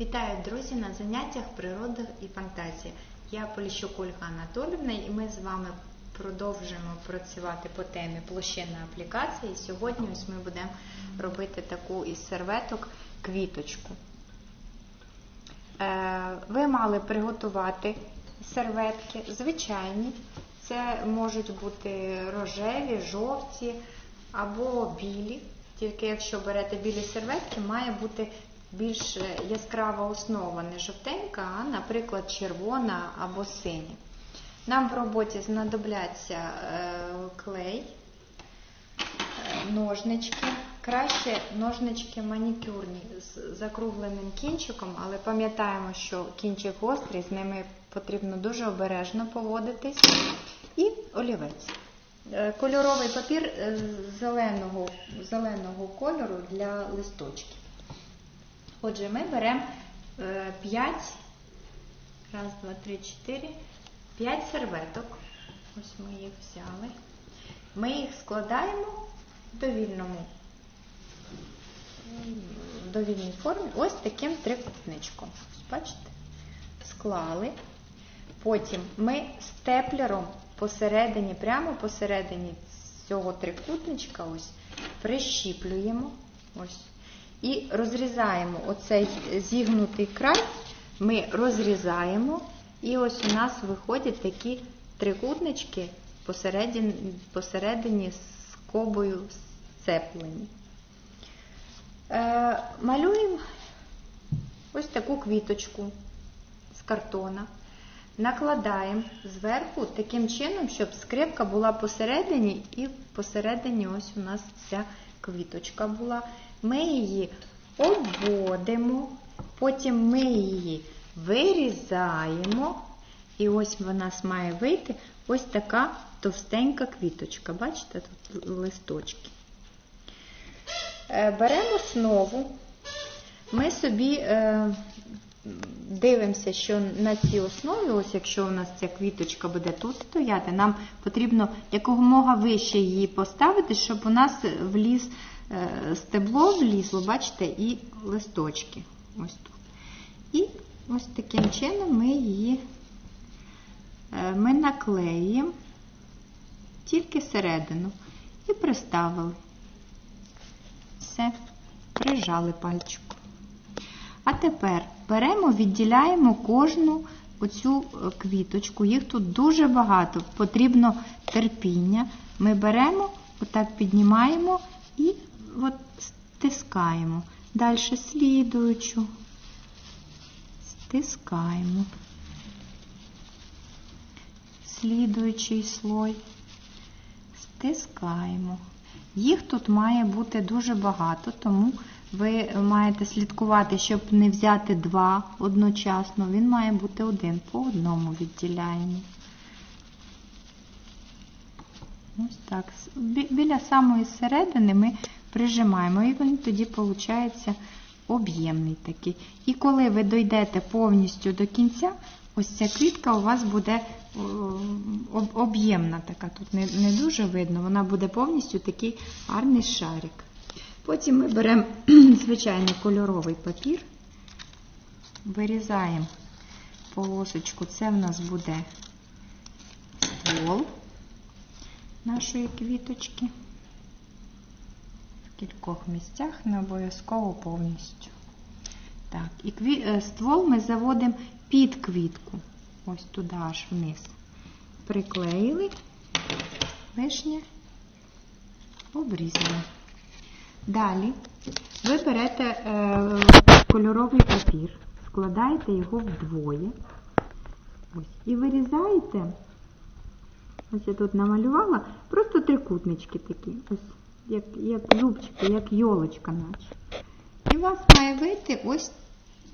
Вітаю, друзі, на заняттях природа і фантазія. Я Поліщук Ольга Анатолівна і ми з вами продовжуємо працювати по темі площинна аплікація. І сьогодні ось ми будемо робити таку із серветок квіточку. Е, Ви мали приготувати серветки звичайні. Це можуть бути рожеві, жовті або білі. Тільки якщо берете білі серветки, має бути більш яскрава основа, не жовтенька, а, наприклад, червона або синя. Нам в роботі знадобляться е, клей, е, ножнички. Краще ножнички манікюрні з закругленим кінчиком, але пам'ятаємо, що кінчик гострий, з ними потрібно дуже обережно поводитись. І олівець. Е, кольоровий папір зеленого, зеленого кольору для листочків. Отже, ми беремо 5, раз, два, три, чотири, 5 серветок. Ось ми їх взяли. Ми їх складаємо в довільному, в довільній формі ось таким трикутничком. Бачите? Склали. Потім ми степлером посередині, прямо посередині цього трикутничка ось прищіплюємо. Ось. І розрізаємо оцей зігнутий край, ми розрізаємо, і ось у нас виходять такі трикутнички посередині, посередині з сцеплені. Е, малюємо ось таку квіточку з картона. Накладаємо зверху таким чином, щоб скрипка була посередині, і посередині ось у нас ця квіточка була. Ми її обводимо, потім ми її вирізаємо, і ось в нас має вийти ось така товстенька квіточка. Бачите, тут листочки. Е, беремо основу, ми собі е, дивимося, що на цій основі, ось якщо у нас ця квіточка буде тут стояти, нам потрібно якомога вище її поставити, щоб у нас вліз стебло влізло, бачите, і листочки. Ось тут. І ось таким чином ми її е, ми наклеїмо тільки середину і приставили. Все, прижали пальчиком. А тепер беремо, відділяємо кожну оцю е, квіточку. Їх тут дуже багато, потрібно терпіння. Ми беремо, отак піднімаємо і от стискаємо. Далі слідуючу, стискаємо. Слідуючий слой, стискаємо. Їх тут має бути дуже багато, тому ви маєте слідкувати, щоб не взяти два одночасно. Він має бути один, по одному відділяємо. Ось так. Біля самої середини ми прижимаємо, і він тоді виходить об'ємний такий. І коли ви дійдете повністю до кінця, ось ця квітка у вас буде об'ємна така, тут не, не дуже видно, вона буде повністю такий гарний шарик. Потім ми беремо звичайний кольоровий папір, вирізаємо полосочку, це в нас буде ствол нашої квіточки. Кількох місцях не обов'язково повністю. Так, і кві... Е, ствол ми заводимо під квітку, ось туди аж вниз. Приклеїли, лишнє обрізали. Далі ви берете е, кольоровий папір, складаєте його вдвоє ось, і вирізаєте, ось я тут намалювала, просто трикутнички такі, ось, як як зубчики, як йолочка наче. І у вас має вийти ось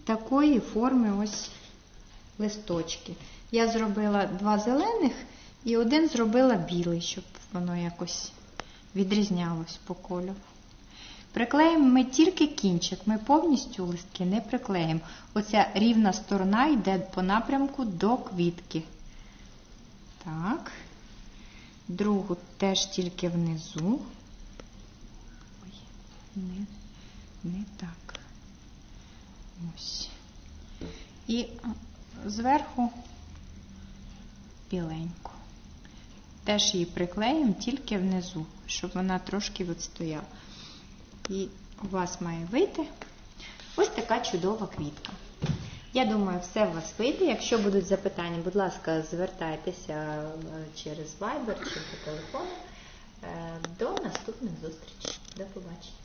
такої форми ось листочки. Я зробила два зелених і один зробила білий, щоб воно якось відрізнялось по кольору. Приклеїмо ми тільки кінчик, ми повністю листки не приклеїмо. Оця рівна сторона йде по напрямку до квітки. Так, другу теж тільки внизу. Не, не так. Ось. І зверху біленьку. Теж її приклеїмо тільки внизу, щоб вона трошки відстояла. І у вас має вийти ось така чудова квітка. Я думаю, все у вас вийде. Якщо будуть запитання, будь ласка, звертайтеся е, через Viber чи по телефону. Е, До наступних зустрічей. До побачення.